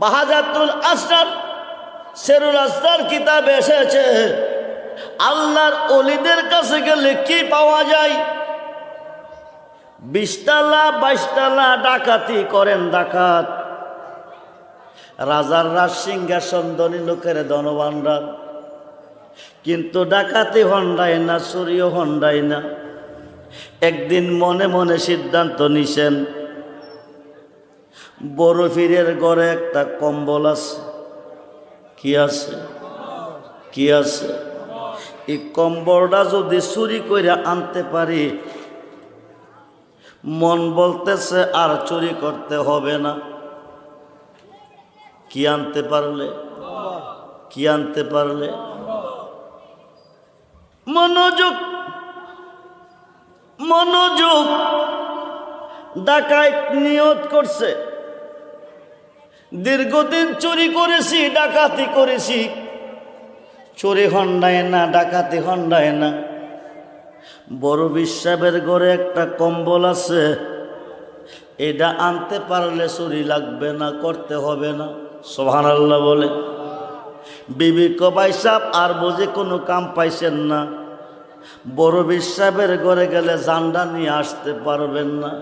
বাহাজাতুল আসরার, সেরুল আসরার কিতাব এসেছে, আল্লাহর অলিদের কাছে গেলে কি পাওয়া যায়? বিশতলা, বাইশতলা ডাকাতি করেন ডাকাত। রাজার রাজ সিংহাসন ধনী লোকের ধনবানরা কিন্তু ডাকাতি হন্ডায় না, চুরিও হন্ডায় না। একদিন মনে মনে সিদ্ধান্ত নিছেন বড় ফিরের ঘরে একটা কম্বল আছে। কি আছে? কি আছে? এই কম্বলটা যদি চুরি করে আনতে পারি, মন বলতেছে আর চুরি করতে হবে না। কি আনতে পারলে? কি আনতে পারলে? মনোযোগ মনোযোগ। ডাকাত নিয়ত করছে। দীর্ঘদিন চুরি করেছি, ডাকাতি করেছি। চুরি হন্ডায় না, ডাকাতি হন্ডায় না। বড় বিশ্বাবের ঘরে একটা কম্বল আছে। এটা আনতে পারলে চুরি লাগবে না, করতে হবে না। সোহান আল্লাহ বলে। বিবি কবাই সাপ আর বোঝে কোনো কাম পাইছেন না। বড় বিশ্বাবের ঘরে গেলে জান্ডা নিয়ে আসতে পারবেন না।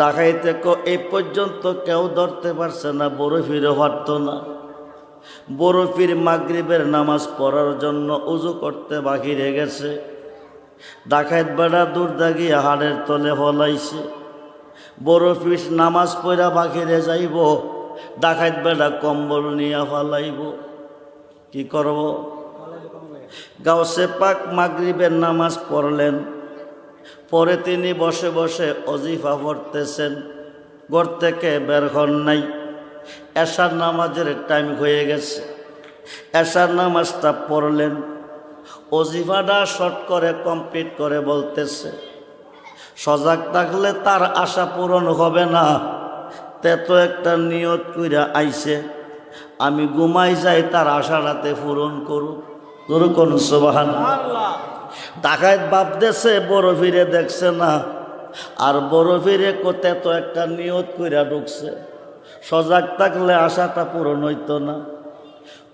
ডাকাইতে ক, এই পর্যন্ত কেউ ধরতে পারছে না, বড় ফিরে পারত না। বড় ফির মাগরিবের নামাজ পড়ার জন্য উজু করতে বাকি রে গেছে ডাকাইত বেড়া দূর দাগিয়ে হাড়ের তলে ফলাইছে বড় ফিস নামাজ পড়া বাকিরে যাইব, ডাকাইত বেড়া কম্বল নিয়ে ফালাইব। কি করব? গাউসে পাক মাগরিবের নামাজ পড়লেন। পরে তিনি বসে বসে অজিফা পড়তেছেন, ঘর থেকে বের হন নাই। এশার নামাজের টাইম হয়ে গেছে। এশার নামাজটা পড়লেন। অজিফাটা শর্ট করে কমপ্লিট করে বলতেছে, সজাগ থাকলে তার আশা পূরণ হবে না। তে তো একটা নিয়ত কইরা আইছে, আমি ঘুমাই যাই তার আশাটাতে পূরণ করুক। তোর কোন সোবাহান ডাকাত বাপ দেশে বড় ফিরে দেখছে না। আর বড় ফিরে কোতে তো একটা নিয়ত কইরা ঢুকছে। সজাগ থাকলে আশাটা পূরণ হইতো না।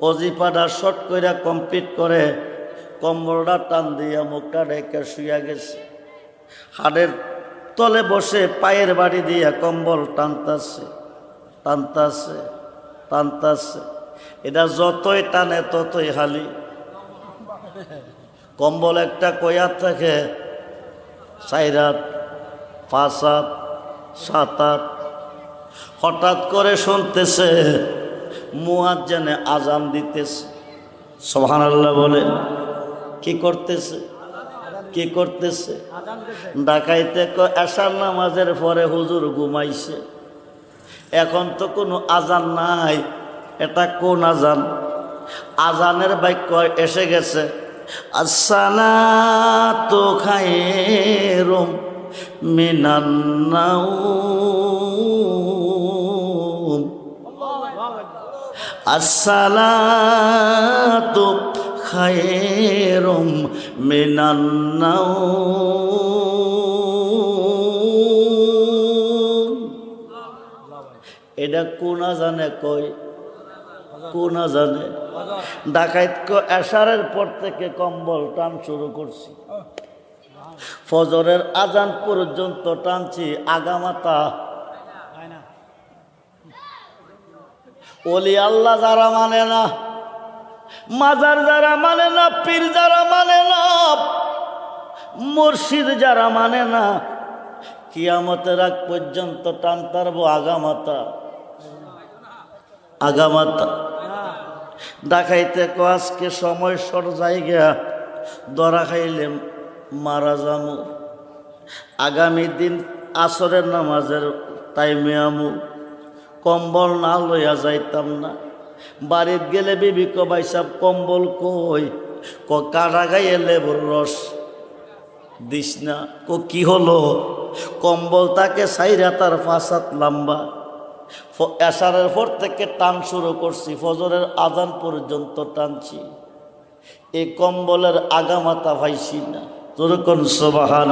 অজিপাটা শর্ট কইরা কমপ্লিট করে কম্বলটা টান দিয়া মুখটা ঢেকে শুয়া গেছে। হাড়ের তলে বসে পায়ের বাড়ি দিয়া কম্বল টানতাছে টানতাছে টানতাছে। এটা যতই টানে ততই হালি। কম্বল একটা কয়ার থাকে চার হাত, পাঁচ হাত, সাত হাত। হঠাৎ করে শুনতেছে মুয়াজ জেনে আজান দিতেছে। সোহান আল্লাহ বলে, কি করতেছে? কি করতেছে? ডাকাইতে এসার নামাজের পরে হুজুর ঘুমাইছে। এখন তো কোনো আজান নাই, এটা কোন আজান আজানের বাক্য এসে গেছে আসানা তো খায়েরম মিনান্নাউ আসসালাতু খায়রুম মিনান্নাউম এটা কোনা জানে কয় কোনা জানে? ডাকাইত এশারের পর থেকে কম্বল টান শুরু করছি। ফজরের আজান পর্যন্ত টানছি, আগামাতা। ওলি আল্লাহ যারা মানে না, মাজার যারা মানে না, পীর যারা মানে না, মুর্শিদ যারা মানে না, কিয়ামতের আগ পর্যন্ত টান তারবো আগামাতা। আগামাতা। ডাকাইতে কো, আজকে সময় সর জায়গা দরা খাইলে মারা যামু। আগামী দিন আসরের নামাজের টাইমে আমু। কম্বল না লইয়া যাইতাম না। বাড়িত গেলে বিবি কবাই সাহ কম্বল কই? ক, কাটা গাইয়ে লেবুর রস দিস না। কো, কি হলো? কম্বল তাকে সাইরা তার ফাঁসাত লম্বা। এসারের পর থেকে টান শুরু করছি ফজরের আজান পর্যন্ত টানছি। এই কম্বলের আগামাতা ভাইছি না। তোর কোন সবাহান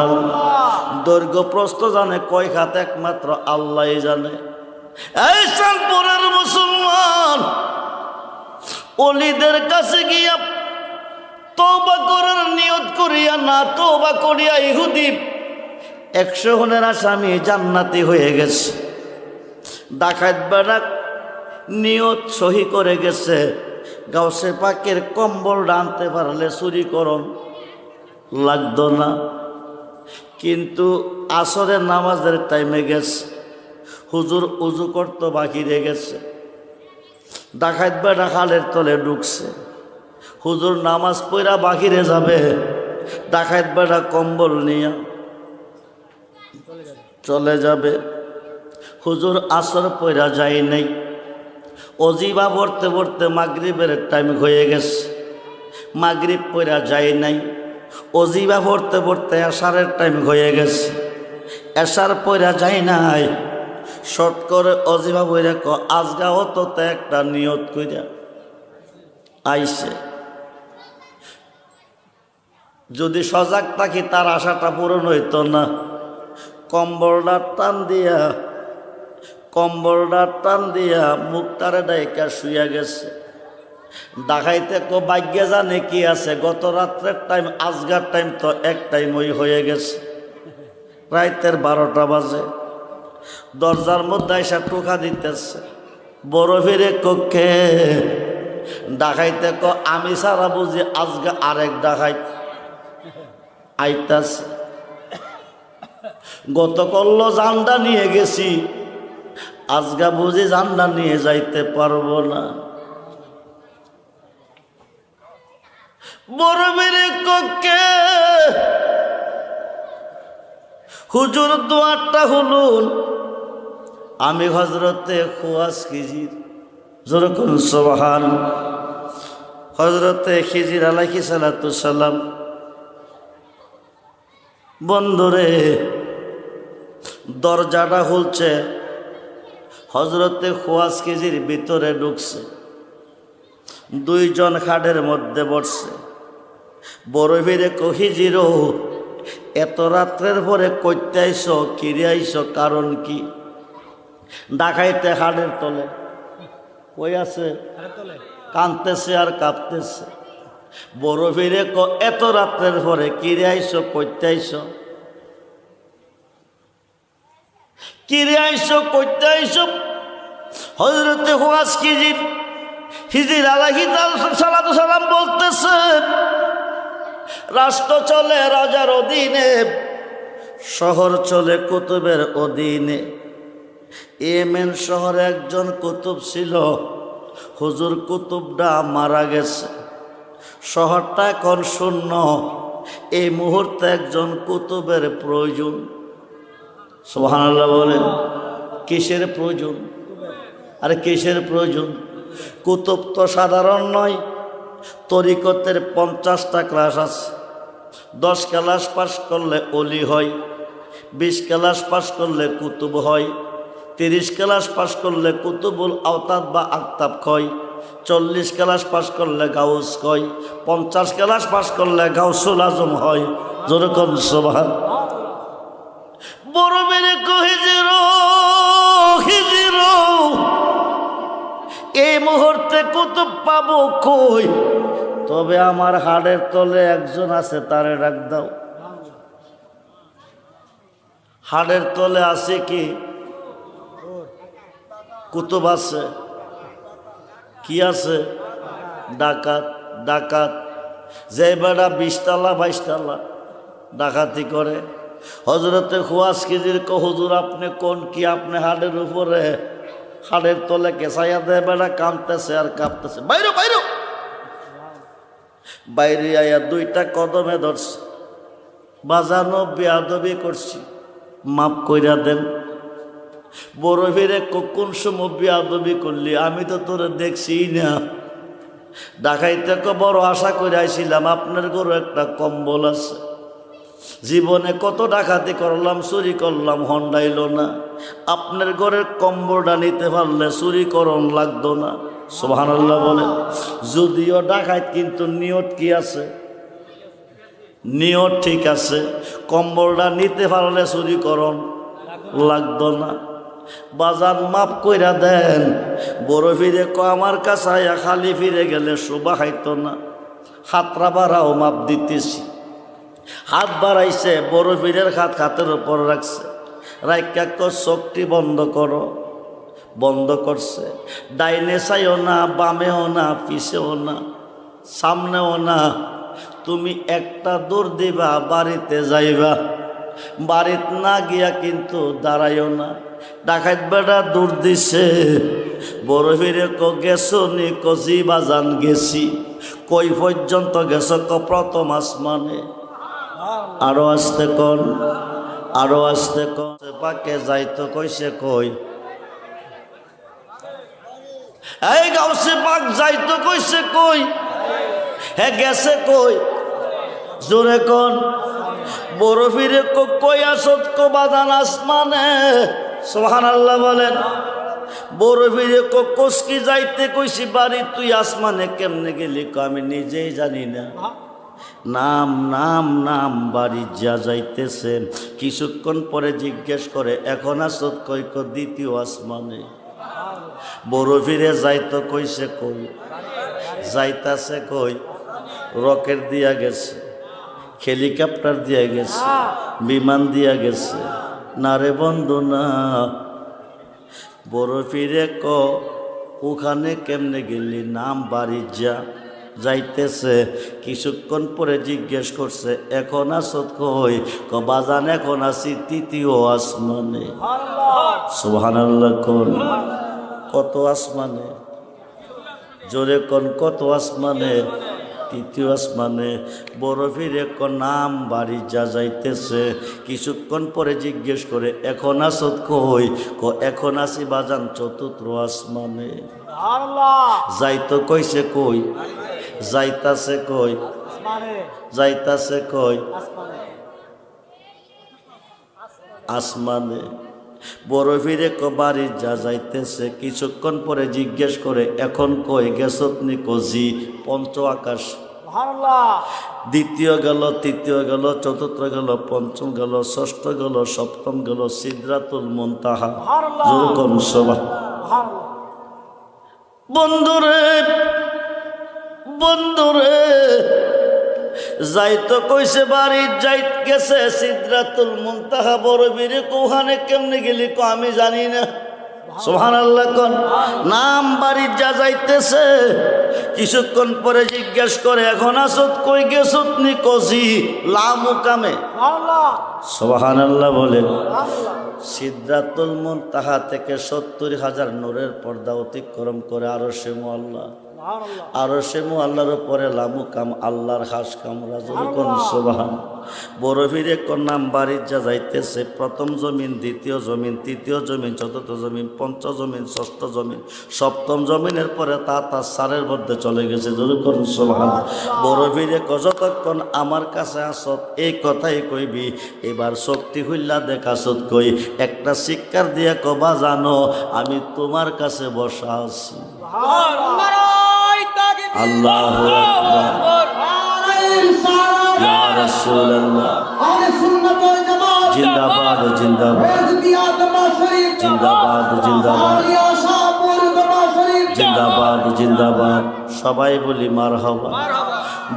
দৈর্ঘ্য প্রস্ত জানে কয় খাত একমাত্র আল্লাহ জানে। এই চাঁদপুরের মুসলমান অলিদের কাছে গিয়া তৌবা করার নিয়ত করিয়া না তৌবা করিয়া ইহুদি একশো হনের আসামি জান্নাতি হয়ে গেছে। ডাকাত বেড়া নিয়ত সহি করে গেছে। গাউসে পাকের কম্বল আনতে পারলে চুরি করন। লাগতো না। কিন্তু আসরের নামাজের টাইমে গেছে। হুজুর উজু করতো বাকি রে গেছে ডাকাত বেড়া খালের তলে ঢুকছে। হুজুর নামাজ পড়া বাকিরে যাবে। ডাকাত বেড়া কম্বল নিয়ে চলে যাবে। হুজুর আসর পয়রা যায় নাই। অজিবা পড়তে পড়তে মাগরিবের টাইম হয়ে গেছে। মাগরিব পয়রা যায় নাই। অজিবা পড়তে পড়তে এশারের টাইম হয়ে গেছে। এশার পয়রা যায় নাই। শর্ট করে অজিবা বইরা ক আজগা হতো তো একটা নিয়ত কইরা আইসে। যদি সজাগ থাকি তার আশাটা পূরণ হইতো না। কম্বলটা টান দিয়া কম্বলটা টান দিয়া মুখটারে ডাইকা শুয়ে গেছে। ডাকাইতে কো, ভাগ্যে জানে কি আছে? গত রাত্রের টাইম আজগার টাইম তো এক টাইম ওই হয়ে গেছে। রাইতের বারোটা বাজে। দরজার মধ্যে এসে টোকা দিতেছে। বড় ফিরে কক্ষে। ডাকাইতে ক, আমি সারা বুঝি আজকে আরেক ডাকাই আইতাছে। গতকল্ল জান্ডা নিয়ে গেছি। আজগা বুঝি জান্ডা নিয়ে যাইতে পারব না। বড় মেরে কক্ষে হুজুর দোয়ারটা হলুন আমি হজরতে খোয়াস খিজির। যেরকম সোবাহান। হজরতে খিজির আলাইহি সালাম। বন্ধুরে, দরজাটা খুলছে হজরতে খোয়াস কেজির ভিতরে ঢুকছে। দুইজন খাটের মধ্যে বসছে। বড় ফিরে কহিজিরো এত রাত্রের পরে কইতে আইস কিরে আইস কারণ কি? ডাকাইতে হাড়ের তলে। কই আছে? কানতেছে আর কাঁপতেছে। বড় ফিরে ক এত রাত্রের পরে কিরে আইস কইতে আইস কিরে আইস, কইতে আইস? হজরতে হুয়াস কিজির হিজির আলাহি সালাম সালাম বলতেছেন রাষ্ট্র চলে, রাজার অধীনে, শহর চলে, কুতুবের অধীনে। এমেন শহরে একজন কুতুব ছিল, হুজুর কুতুবটা মারা গেছে। শহরটা এখন শূন্য। এই মুহূর্তে একজন কুতুবের প্রয়োজন। সোহানাল্লাহ বলেন, কিসের প্রয়োজন? আরে কিসের প্রয়োজন? কুতুব তো সাধারণ নয়, তরিকতের পঞ্চাশটা ক্লাস আছে। দশ ক্লাস পাস করলে অলি হয়, বিশ ক্লাস পাস করলে কুতুব হয়, তিরিশ ক্লাস পাস করলে কুতুবুল আওতাব বা আক্তাব কয়, চল্লিশ ক্লাস পাস করলে গাউস কয়, পঞ্চাশ ক্লাস পাস করলে গাউসুল আজম হয়। যেরকম সোভান মেরে কহিজির হিজির এই মুহূর্তে কুতুব পাবো কই? তবে আমার হাড়ের তলে একজন আছে, তারে ডাক দাও। হাড়ের তলে আছে কি? কুতুব আছে। কি আছে? ডাকাত ডাকাত। যে বেড়া বিশতলা বাইশতলা ডাকাতি করে। হজরতে খুয়াস কেজির হুজুর, আপনি কোন কি? আপনি হাড়ের উপরে, হাড়ের তলে কেসাইয়া দেয়, বেড়া কাঁদতেছে আর কাঁপতেছে। বাইরে বাইরে! বাইরে আয়া দুইটা কদমে ধরছে। বাজানো বেয়াদবি করছি। মাফ কইরা দেন। বড় ফিরে কোন সময় বেয়াদবি করলি? আমি তো তোরে দেখছি না। ডাকাইতে বড় আশা করে আইছিলাম, আপনার গরু একটা কম্বল আছে। জীবনে কত ডাকাতি করলাম, চুরি করলাম, হন্ডাইল না। আপনার ঘরের কম্বলটা নিতে পারলে চুরি করণ লাগতো না। সোহানাল্লাহ বলে, যদিও ডাকাত কিন্তু নিয়ত কি আছে? নিয়ত ঠিক আছে, কম্বলটা নিতে পারলে চুরি করণ লাগতো না। বাজান মাপ কইরা দেন, বড় ফিরে ক আমার কাছে খালি ফিরে গেলে শোভা খাইতো না। হাতরা বাড়াও, মাপ দিতেছি। হাত বাড়াইছে, বড় ফিরের হাত হাতের উপর রাখছে। রাইকা চোখটি বন্ধ করো, বন্ধ করছে। ডাইনে চাইও না, বামেও না, পিছেও না, সামনেও না। তুমি একটা দৌড় দিবা, বাড়িতে যাইবা। বাড়িত না গিয়া কিন্তু দাঁড়াইও না। ডাকাত বেটা দূর দিছে। বড় ফিরে গেছো নি কজি বাজান গেছি। কই পর্যন্ত গেছ ক, প্রথম আসমানে। আরও আসতে কন? আরও আসতে কন? পাকে যাইতো কইছে কই? এই গাউসে পাক যাইতো কইছে কই? হে গেছে কই? জোরে কন? বড় ফিরে ক- কই আসত কো বাদান আসমানে? সোহান আল্লাহ বলেন। বড় ফিরে ক কসকি যাইতে কইছি, বাড়ি তুই আসমানে কেমনে গেলি আমি নিজেই জানি না। নাম নাম নাম বাড়ি যা যাইতেছে। কিছুক্ষণ পরে জিজ্ঞেস করে, এখন আসত কই ক দ্বিতীয় আসমানে? বড় ফিরে যাইতো, কইছে কই? যাইতাছে কই? রকেট দিয়া গেছে, হেলিকপ্টার দিয়া গেছে, বিমান দিয়া গেছে। না রে বন্ধু, না। বড় ফিরে ক, ওখানে কেমনে গেলি? নাম বাড়ি যা। যাইতেছে। কিছুক্ষণ পরে জিজ্ঞেস করছে এখন আসত কই? ক বাজান এখন আছি তৃতীয় আসমানে। সুবহানাল্লাহ কোন? কত আসমানে? জোরে কোন কত আসমানে? তৃতীয় আসমানে। বরফির এক নাম বাড়ি যা যাইতেছে। কিছুক্ষণ পরে জিজ্ঞেস করে এখন আসত কই? ক এখন আসি বাজান চতুর্থ আসমানে। যাইতো কইছে কই? যাইতাছে কই? যাইতাছে কই? আসমানে। বড় ফিরে ক বাড়ি যা যাইতেছে। কিছুক্ষণ পরে জিজ্ঞেস করে এখন কই গেছত নি কজি? পঞ্চ আকাশ। দ্বিতীয় গেল তৃতীয় গেল চতুর্থ গেল পঞ্চম গেল ষষ্ঠ গেল সপ্তম গেল সিদ্ধাতুল মন্তাহা। বন্ধুরে বন্ধুরে যাইতো কইছে বাড়ি যাইত গেছে সিদ্ধাতুল মুনতাহা বড় বীরে কোহানে কেমনে গেলি কো আমি জানি না। সোহান আল্লাহ কন। নাম বাড়ির যা যাইতেছে কিছুক্ষণ পরে জিজ্ঞেস করে এখন আসত কই গেছত নি কজি? লামু কামে। সোহান আল্লাহ বলে সিদ্ধাতুল মন তাহা থেকে সত্তর হাজার নূরের পর্দা অতিক্রম করে আরও সে আল্লাহ আরও সে আল্লাহর পরে লামু কাম আল্লাহর হাস কাম রাজুল কোন সোবাহান। বড় ফিরে কোন নাম বাড়ির যা যাইতেছে প্রথম জমিন দ্বিতীয় জমিন তৃতীয় জমিন চতুর্থ জমিন পঞ্চ জমিন ষষ্ঠ জমিন সপ্তম জমিনের পরে তা তার সারের মধ্যে চলে গেছে যেরকম সোবাহান। বড় ফিরে যতক্ষণ আমার কাছে আসত এই কথাই কইবি। এবার শক্তি হইলা দেখাসত কই। একটা শিক্ষার দিয়ে কবা জানো আমি তোমার কাছে বসা আছি। আল্লাহ জিন্দাবাদ জিন্দাবাদ। জিন্দাবাদ জিন্দাবাদ। জিন্দাবাদ জিন্দাবাদ। সবাই বলি মার হবা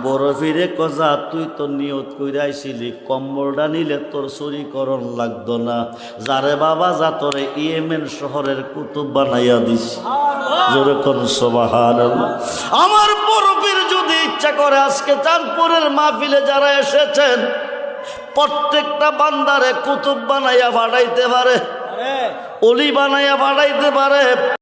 বড় ফিরে কজা তুই তো নিয়ত কইরাইছিলি কম্বলটা নিলে তোর চুরিকরণ লাগতো না। যারে বাবা যা তোরে ইয়েমেন শহরের কুতুব বানাইয়া দিস যেরকম আমার পরবীর যদি ইচ্ছা করে আজকে চাঁদপুরের মাহফিলে যারা এসেছেন প্রত্যেকটা বান্দারে কুতুব বানাইয়া ভাড়াইতে পারে অলি বানাইয়া ভাড়াইতে পারে।